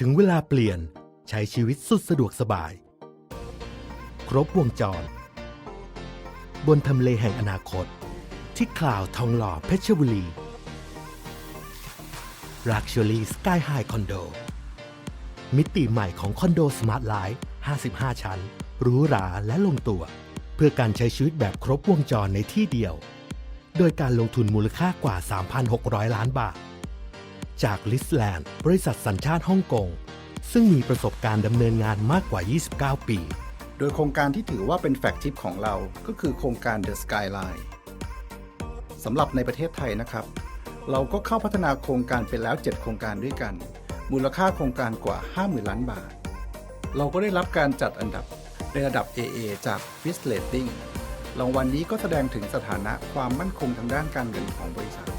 ถึงเวลาเปลี่ยนใช้ชีวิตสุดสะดวกสบาย ครบวงจร บนทำเลแห่งอนาคต ที่คลาวทองหล่อเพชรบุรี Luxury Sky High Condo มิติใหม่ของคอนโดสมาร์ทไลฟ์55 ชั้นหรูหราและลงตัว เพื่อการใช้ชีวิตแบบครบวงจรในที่เดียว โดยการลงทุนมูลค่ากว่า 3,600 ล้านบาท จากลิสแลนด์ บริษัทสัญชาติฮ่องกง ซึ่งมีประสบการณ์ดำเนินงานมากกว่า 29 ปี โดยโครงการที่ถือว่าเป็นแฟกชิปของเราก็คือโครงการ The Skyline สำหรับในประเทศไทยนะครับ เราก็เข้าพัฒนาโครงการไปแล้ว 7 โครงการด้วยกัน มูลค่าโครงการกว่า 50,000 ล้านบาท เราก็ได้รับการจัดอันดับในระดับ AA จาก f i s Rating รางวัลนี้ก็แสดงถึงสถานะความมั่นคงทางด้านการเงินของบริษัท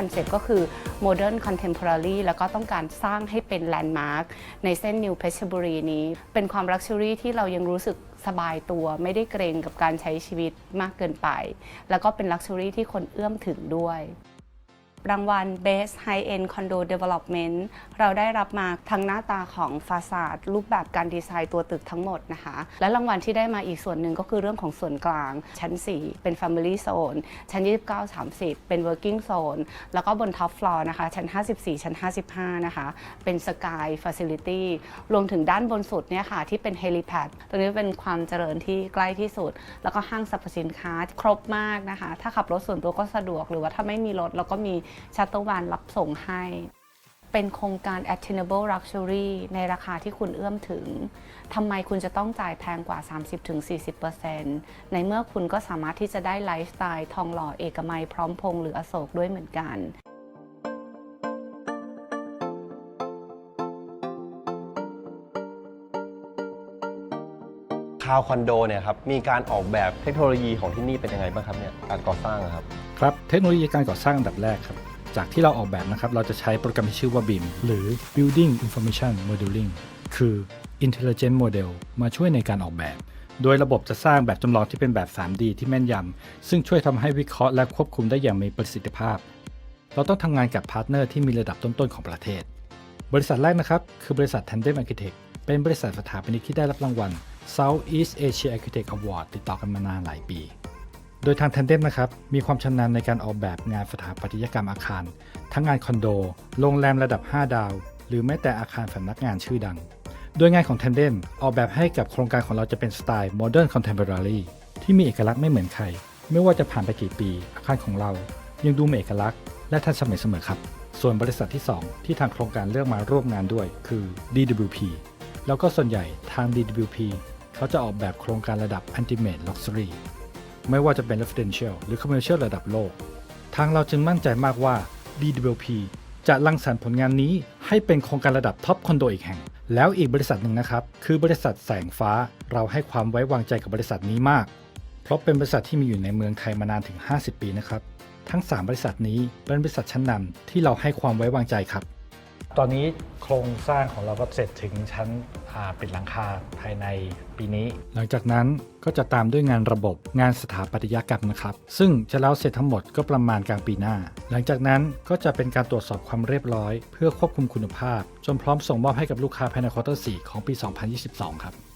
อนเซ็ปต์ก็คือ Modern Contemporary แล้วก็ต้องการสร้างให้เป็นแลนด์มาร์คในเส้นนิวเพชรบุรีนี้ เป็นความลักชัวรี่ที่เรายังรู้สึกสบายตัว ไม่ได้เกรงกับการใช้ชีวิตมากเกินไป แล้วก็เป็นลักชัวรี่ที่คนเอื้อมถึงด้วย รางวัล Best High End Condo Development เราได้รับมาทั้งหน้าตาของฟาซาดรูปแบบการดีไซน์ตัวตึกทั้งหมดนะคะ และรางวัลที่ได้มาอีกส่วนหนึ่งก็คือเรื่องของส่วนกลาง ชั้น 4 เป็น Family Zone ชั้น 29 30 เป็น Working Zone แล้วก็บน Top Floor นะคะ ชั้น 54 ชั้น 55 นะคะ เป็น Sky Facility รวมถึงด้านบนสุดเนี่ยค่ะที่เป็น Helipad ตรงนี้เป็นความเจริญที่ใกล้ที่สุด แล้วก็ห้างสรรพสินค้าครบมากนะคะ ถ้าขับรถส่วนตัวก็สะดวกหรือว่าถ้าไม่มีรถเราก็มีชัตเตอร์วานรับส่งให้ เป็นโครงการ attainable luxury ในราคาที่คุณเอื้อมถึงทำไมคุณจะต้องจ่ายแพงกว่า 30-40%ในเมื่อคุณก็สามารถที่จะได้ไลฟ์สไตล์ทองหล่อเอกมัยพร้อมพงหรืออโศกด้วยเหมือนกันคาวคอนโดเนี่ยครับมีการออกแบบเทคโนโลยีของที่นี่เป็นยังไงบ้างครับเนี่ยการก่อสร้างครับ ครับเทคโนโลยีการก่อสร้างอันดับแรกครับ จากที่เราออกแบบนะครับ เราจะใช้โปรแกรมที่ชื่อว่า BIM หรือ Building Information Modeling คือ Intelligent Model มาช่วยในการออกแบบ โดยระบบจะสร้างแบบจำลองที่เป็นแบบ 3D ที่แม่นยำซึ่งช่วยทำให้วิเคราะห์และควบคุมได้อย่างมีประสิทธิภาพ เราต้องทำงานกับพาร์ทเนอร์ที่มีระดับต้นๆของประเทศ บริษัทแรกนะครับคือบริษัท Tandem Architect เป็นบริษัทสถาปนิกที่ได้รับรางวัล Southeast Asia Architect Award ติดต่อกันมานานหลายปี โดยทาง Tandem นะครับ มีความชำนาญในการออกแบบงานสถาปัตยกรรมอาคาร ทั้งงานคอนโด โรงแรมระดับ 5 ดาว หรือแม้แต่อาคารสำนักงานชื่อดัง โดยงานของ Tandem ออกแบบให้กับโครงการของเราจะเป็นสไตล์ Modern Contemporary ที่มีเอกลักษณ์ไม่เหมือนใคร ไม่ว่าจะผ่านไปกี่ปี อาคารของเรา ยังดูมีเอกลักษณ์ และทันสมัยเสมอครับ ส่วนบริษัทที่ 2 ที่ทางโครงการเลือกมาร่วมงานด้วย คือ DWP แล้วก็ส่วนใหญ่ทาง DWP เขาจะออกแบบโครงการระดับ Ultimate Luxury ไม่ว่าจะเป็น residential หรือ commercial ระดับโลก ทางเราจึงมั่นใจมากว่า DWP จะรังสรรค์ผลงานนี้ให้เป็นโครงการระดับท็อปคอนโดอีกแห่ง แล้วอีกบริษัทหนึ่งนะครับ คือบริษัทแสงฟ้าเราให้ความไว้วางใจกับบริษัทนี้มาก เพราะเป็นบริษัทที่มีอยู่ในเมืองไทยมานานถึง 50 ปีนะครับ ทั้ง 3 บริษัทนี้เป็นบริษัทชั้นนำที่เราให้ความไว้วางใจครับ ตอนนี้โครงสร้างของเราก็เสร็จถึงชั้นปิดหลังคาภายในปีนี้ หลังจากนั้นก็จะตามด้วยงานระบบงานสถาปัตยกรรมนะครับ ซึ่งจะแล้วเสร็จทั้งหมดก็ประมาณกลางปีหน้า หลังจากนั้นก็จะเป็นการตรวจสอบความเรียบร้อย เพื่อควบคุมคุณภาพ จนพร้อมส่งมอบให้กับลูกค้าภายในควอเตอร์4ของปี 2022 ครับ